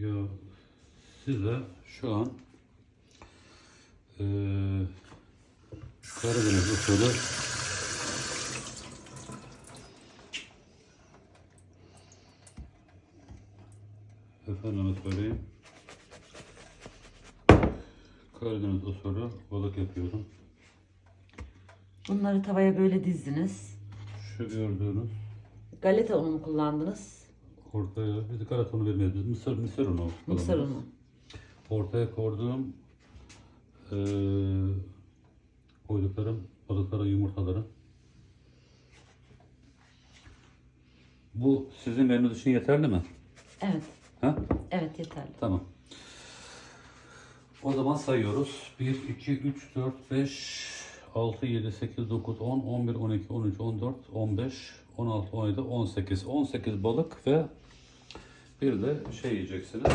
Ya size şu an eee Karadeniz usulü efendime söyleyeyim Karadeniz usulü balık yapıyorum. Bunları tavaya böyle dizdiniz. Şu gördüğünüz Galeta unu mu kullandınız? Ortaya biz karatonu vermeyiz. Biz mısır, mısır unu. Mısır unu. Ortaya koyduğum eee koyduklarım balıkların yumurtaları. Bu sizin menünüz için yeterli mi? Evet. Ha? Evet yeterli. Tamam. O zaman sayıyoruz. 1, 2, 3, 4, 5, 6, 7, 8, 9, 10, 11, 12, 13, 14, 15, 16, 17, 18. 18 balık ve bir de şey yiyeceksiniz.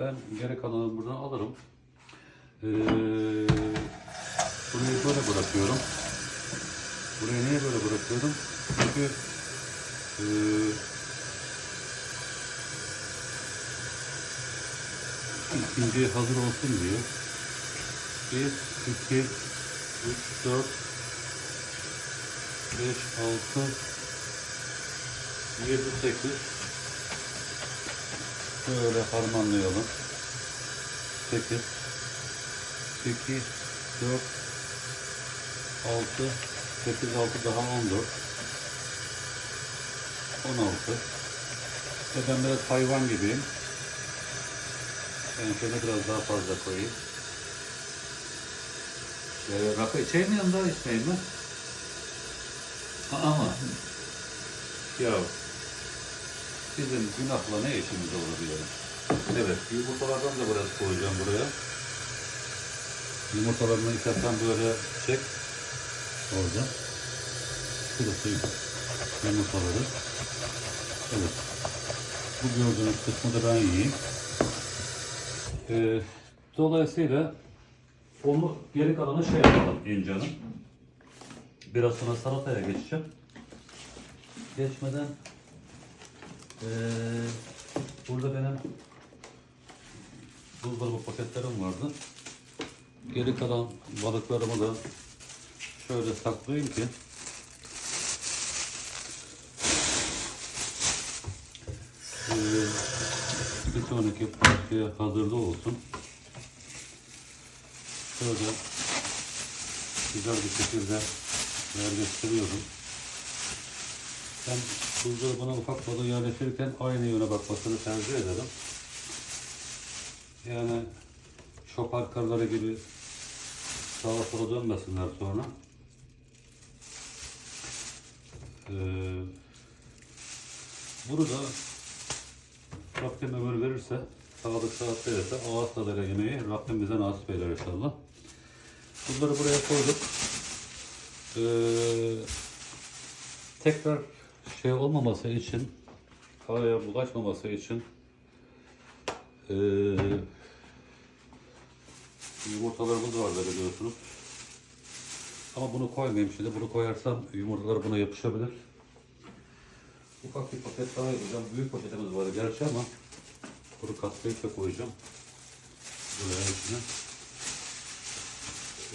Ben geri kalanını buradan alırım. Ee, burayı böyle bırakıyorum. Burayı niye böyle bırakıyorum? Çünkü ee, ikinci hazır olsun diye. 1, 2, 3, 4, 5, 6, 7, 8 Böyle harmanlayalım. 8 2 4 6 8 6 daha 14 16 ve ben biraz hayvan gibiyim. Ben şöyle biraz daha fazla koyayım. Ee, rakı içeyim yanında içmeyeyim mi? Ama ya bizim günahla ne işimiz olabilir? Evet, yumurtalardan da biraz koyacağım buraya. Yumurtalarını istersen böyle çek. Orada. Şurası yumurtaları. Evet. Bu gördüğünüz kısmı da ben yiyeyim. Ee, dolayısıyla onu geri kalanı şey yapalım İncan'ın. Biraz sonra salataya geçeceğim. Geçmeden ee, burada benim buzdolabı paketlerim vardı. Geri kalan balıklarımı da şöyle saklayayım ki ee, bir sonraki partiye hazırda olsun. Şöyle güzel bir şekilde yerleştiriyorum. Ben buzdolabına ufak balığı yerleştirirken aynı yöne bakmasını tercih ederim. Yani şopar karları gibi sağa sola dönmesinler sonra. Ee, burada Rabbim ömür verirse, sağlık saat verirse ağız tadıyla yemeği Rabbim bize nasip eder inşallah. Bunları buraya koyduk. Ee, tekrar şey olmaması için, havaya bulaşmaması için ee, yumurtalarımız vardı biliyorsunuz. Ama bunu koymayayım şimdi. Bunu koyarsam yumurtalar buna yapışabilir. Ufak bir paket daha yapacağım. Büyük paketimiz var gerçi ama kuru katkayı da koyacağım. Buraya içine.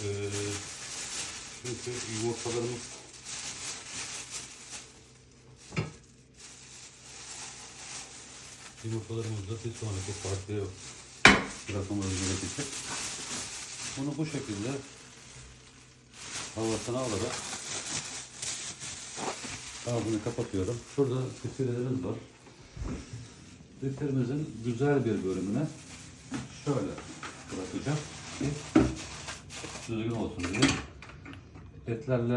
Ee, çünkü yumurtalarımız yumurtalarımız da bir sonraki partiye bırakmamız gerekecek. Bunu bu şekilde havasına alarak ağzını kapatıyorum. Şurada filtrelerimiz var. Filtremizin güzel bir bölümüne şöyle bırakacağım ki düzgün olsun diye. Etlerle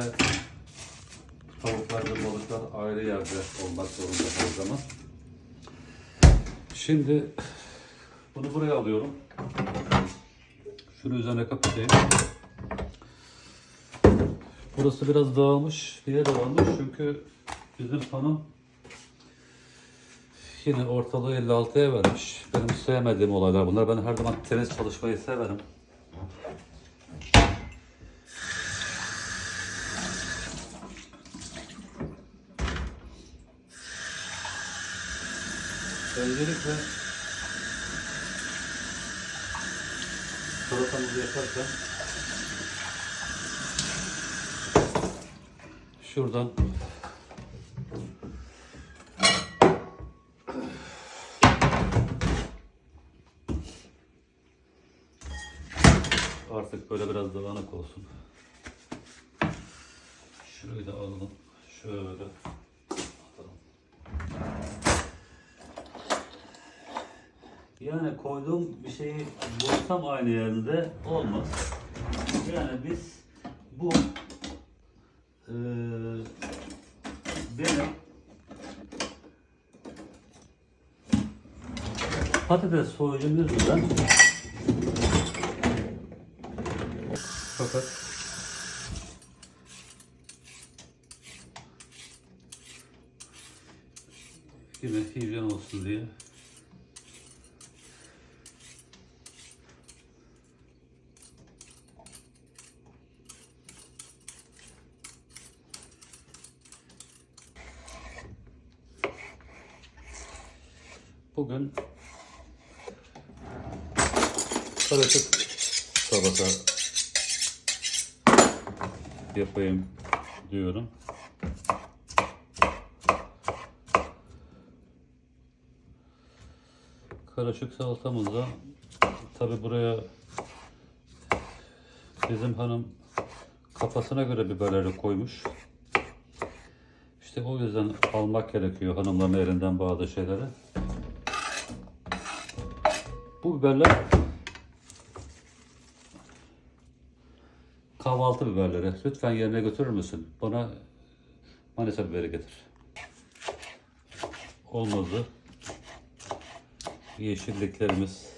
tavuklar ve balıklar ayrı yerde olmak zorunda her zaman. Şimdi bunu buraya alıyorum. Şunu üzerine kapatayım. Burası biraz dağılmış. Niye dağılmış? Çünkü bizim hanım yine ortalığı 56'ya vermiş. Benim sevmediğim olaylar bunlar. Ben her zaman temiz çalışmayı severim. Öncelikle salatamızı yaparken şuradan artık böyle biraz davanak olsun. Şurayı da alalım. Şöyle. Yani koyduğum bir şeyi bulsam aynı yerde olmaz. Yani biz bu eee benim patates soyucum yüzünden fakat yine hijyen olsun diye Bugün karışık salata yapayım diyorum. Karışık salatamızda tabi buraya bizim hanım kafasına göre biberleri koymuş. İşte o yüzden almak gerekiyor hanımların elinden bazı şeyleri. Bu biberler kahvaltı biberleri. Lütfen yerine götürür müsün? Bana Manisa biberi getir. Olmadı. Yeşilliklerimiz.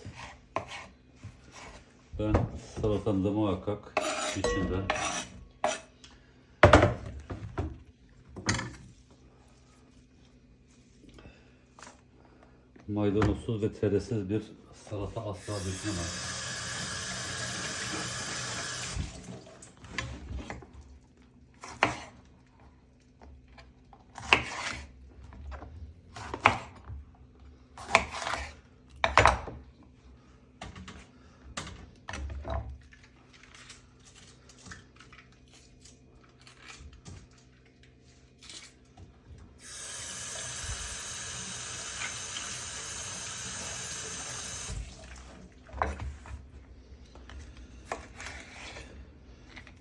Ben salatamda muhakkak içinde maydanozsuz ve teresiz bir salata asla düşünemem.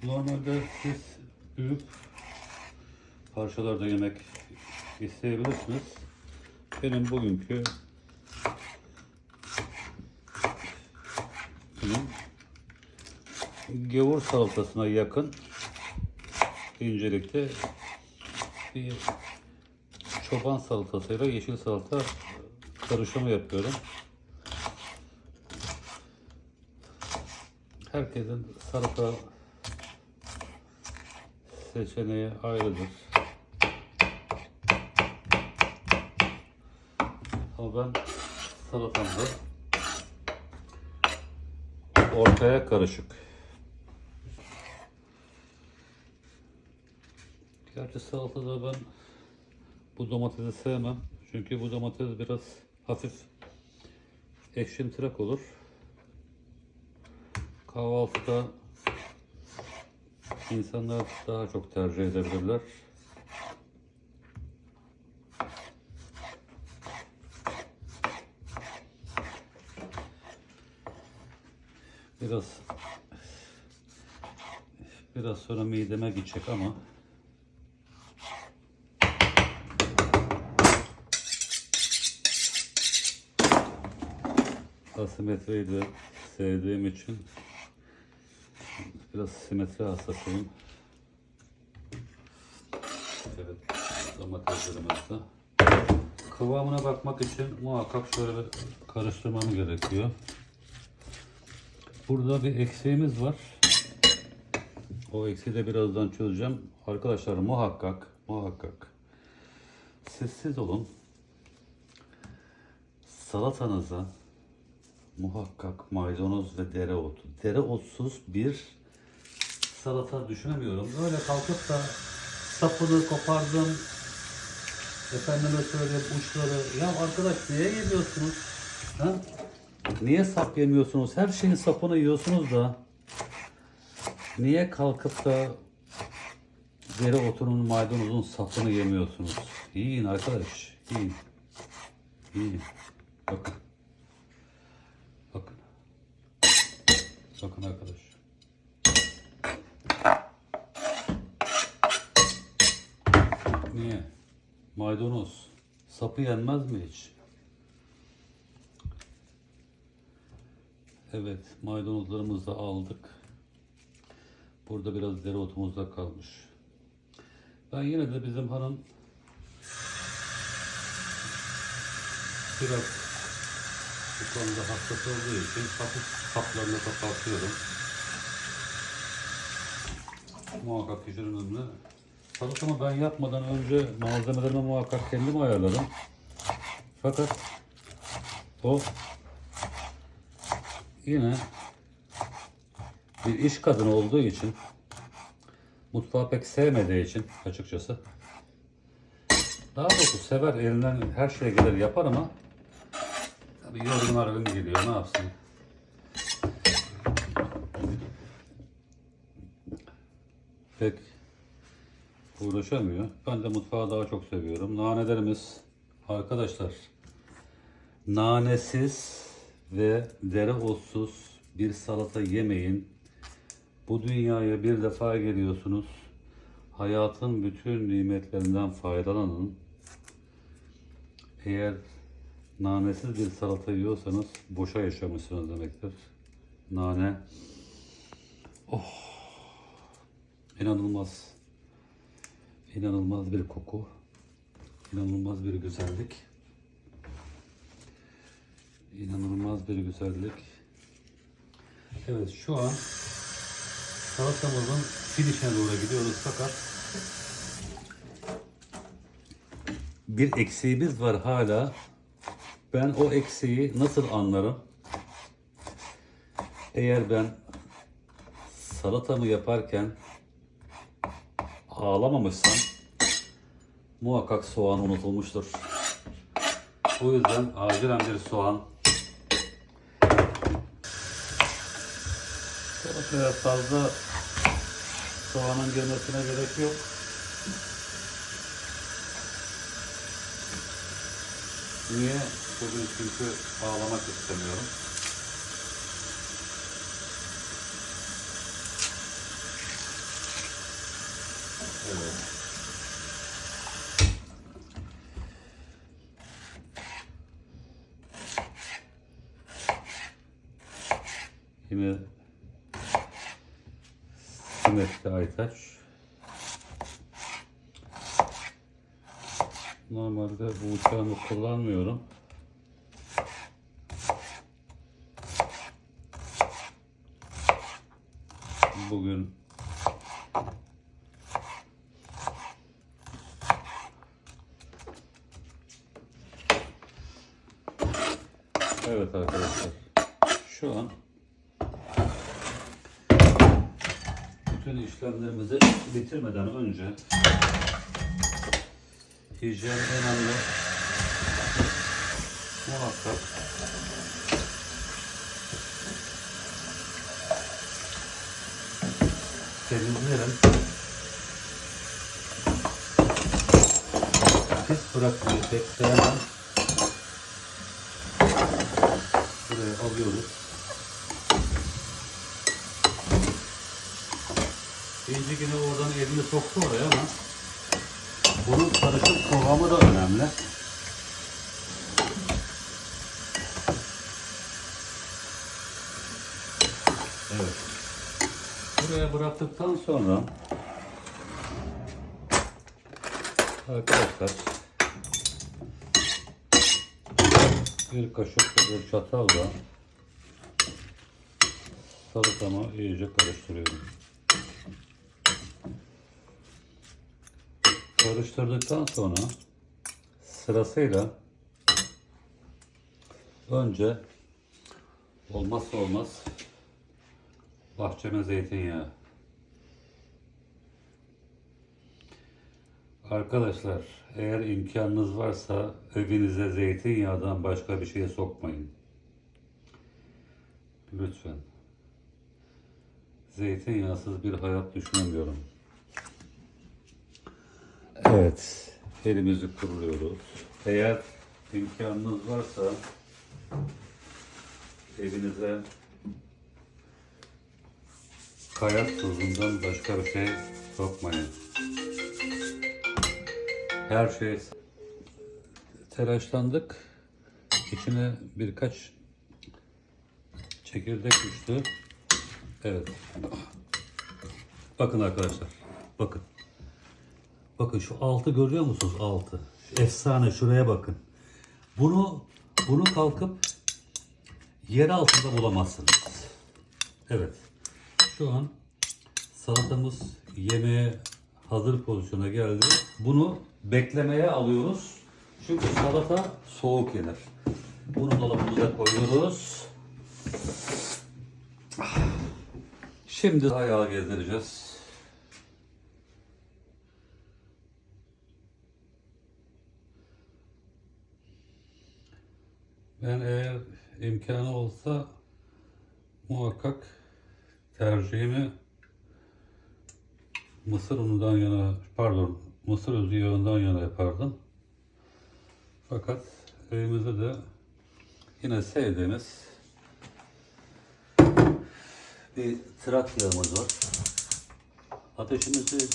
Normalde siz büyük parçalarda yemek isteyebilirsiniz. Benim bugünkü gavur salatasına yakın incelikte bir çoban salatasıyla yeşil salata karışımı yapıyorum. Herkesin salata seçeneği ayrıdır. Ama ben salatamda ortaya karışık. Gerçi salatada ben bu domatesi sevmem. Çünkü bu domates biraz hafif ekşimtırak olur. Kahvaltıda insanlar daha çok tercih edebilirler. Biraz biraz sonra mideme gidecek ama asimetreyi de sevdiğim için Biraz simetri hastasıyım. Evet, domateslerimiz de. Kıvamına bakmak için muhakkak şöyle bir karıştırmam gerekiyor. Burada bir eksiğimiz var. O eksiği de birazdan çözeceğim. Arkadaşlar muhakkak, muhakkak sessiz olun. Salatanıza muhakkak maydanoz ve dereotu. Dereotsuz bir salata düşünemiyorum. Öyle kalkıp da sapını kopardım. Efendime söyleyeyim uçları. Ya arkadaş neye yediyorsunuz? Ha? Niye sap yemiyorsunuz? Her şeyin sapını yiyorsunuz da niye kalkıp da dereotunun maydanozun sapını yemiyorsunuz? Yiyin arkadaş. Yiyin. Yiyin. Bakın. Bakın arkadaş. Niye? Maydanoz. Sapı yenmez mi hiç? Evet, maydanozlarımızı da aldık. Burada biraz dereotumuz da kalmış. Ben yine de bizim hanım biraz bu konuda hassas olduğu için hafif kaplarını kapatıyorum. Muhakkak kişinin önüne. Salatamı ben yapmadan önce malzemelerimi muhakkak kendim ayarladım. Fakat o yine bir iş kadını olduğu için mutfağı pek sevmediği için açıkçası daha doğrusu sever elinden her şeye gelir yapar ama tabii yorgun argın geliyor ne yapsın pek uğraşamıyor. Ben de mutfağı daha çok seviyorum. Nanelerimiz arkadaşlar nanesiz ve dereotsuz bir salata yemeyin. Bu dünyaya bir defa geliyorsunuz. Hayatın bütün nimetlerinden faydalanın. Eğer nanesiz bir salata yiyorsanız boşa yaşamışsınız demektir. Nane oh inanılmaz inanılmaz bir koku inanılmaz bir güzellik İnanılmaz bir güzellik. Evet şu an salatamızın finişine doğru gidiyoruz fakat bir eksiğimiz var hala. Ben o eksiği nasıl anlarım? Eğer ben salatamı yaparken ağlamamışsam muhakkak soğan unutulmuştur. O yüzden acilen bir soğan Salataya fazla soğanın girmesine gerek yok. Niye? Bugün çünkü ağlamak istemiyorum. Yine Simetli Aytaç. Normalde bu uçağımı kullanmıyorum. Bugün Evet arkadaşlar. Şu an bütün işlemlerimizi bitirmeden önce hijyen önemli. Muhakkak temizlerim. Pis bırakmayı pek. Buraya alıyoruz. İnci yine oradan elini soktu oraya ama bunun karışık kıvamı da önemli. Evet. Buraya bıraktıktan sonra arkadaşlar bir kaşık bir çatalla salatamı iyice karıştırıyorum. Karıştırdıktan sonra sırasıyla önce olmazsa olmaz bahçeme zeytinyağı. Arkadaşlar eğer imkanınız varsa evinize zeytinyağından başka bir şey sokmayın. Lütfen. Zeytinyağsız bir hayat düşünemiyorum. Evet. Elimizi kuruluyoruz. Eğer imkanınız varsa evinize kayak tuzundan başka bir şey sokmayın. Her şey telaşlandık. İçine birkaç çekirdek düştü. Evet. Bakın arkadaşlar. Bakın. Bakın şu altı görüyor musunuz? Altı. Efsane şuraya bakın. Bunu bunu kalkıp yer altında bulamazsınız. Evet. Şu an salatamız yemeğe hazır pozisyona geldi. Bunu beklemeye alıyoruz. Çünkü salata soğuk yenir. Bunu dolabımıza koyuyoruz. Şimdi ayağı gezdireceğiz. Ben eğer imkanı olsa muhakkak tercihimi mısır unundan yana, pardon, mısır özü yağından yana yapardım. Fakat evimizde de yine sevdiğimiz bir trak yağımız var. Ateşimizi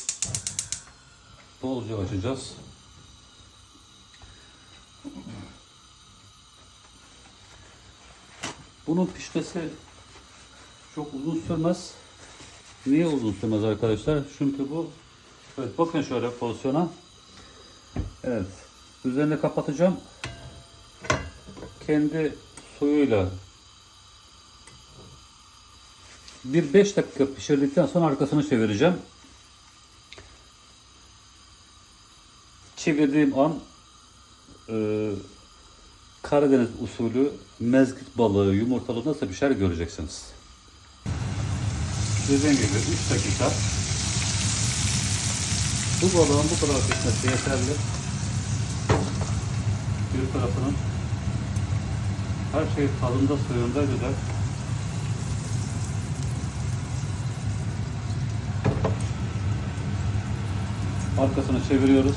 bolca açacağız. Bunun pişmesi çok uzun sürmez. Niye uzun sürmez arkadaşlar? Çünkü bu evet bakın şöyle pozisyona. Evet. Üzerini kapatacağım. Kendi suyuyla bir 5 dakika pişirdikten sonra arkasını çevireceğim. Çevirdiğim an e, Karadeniz usulü mezgit balığı yumurtalı nasıl pişer göreceksiniz. Dediğim gibi 3 dakika. Bu balığın bu kadar pişmesi yeterli. Bir tarafının her şey tadında suyunda güzel. Arkasını çeviriyoruz.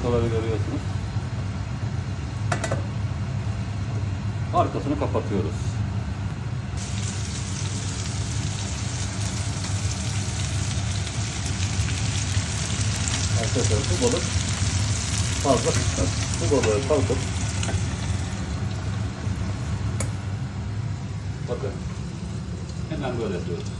Yumurtaları görüyorsunuz. Arkasını kapatıyoruz. Arkadaşlar bu balık fazla. Bu balığı kalkıp bakın hemen böyle yapıyoruz.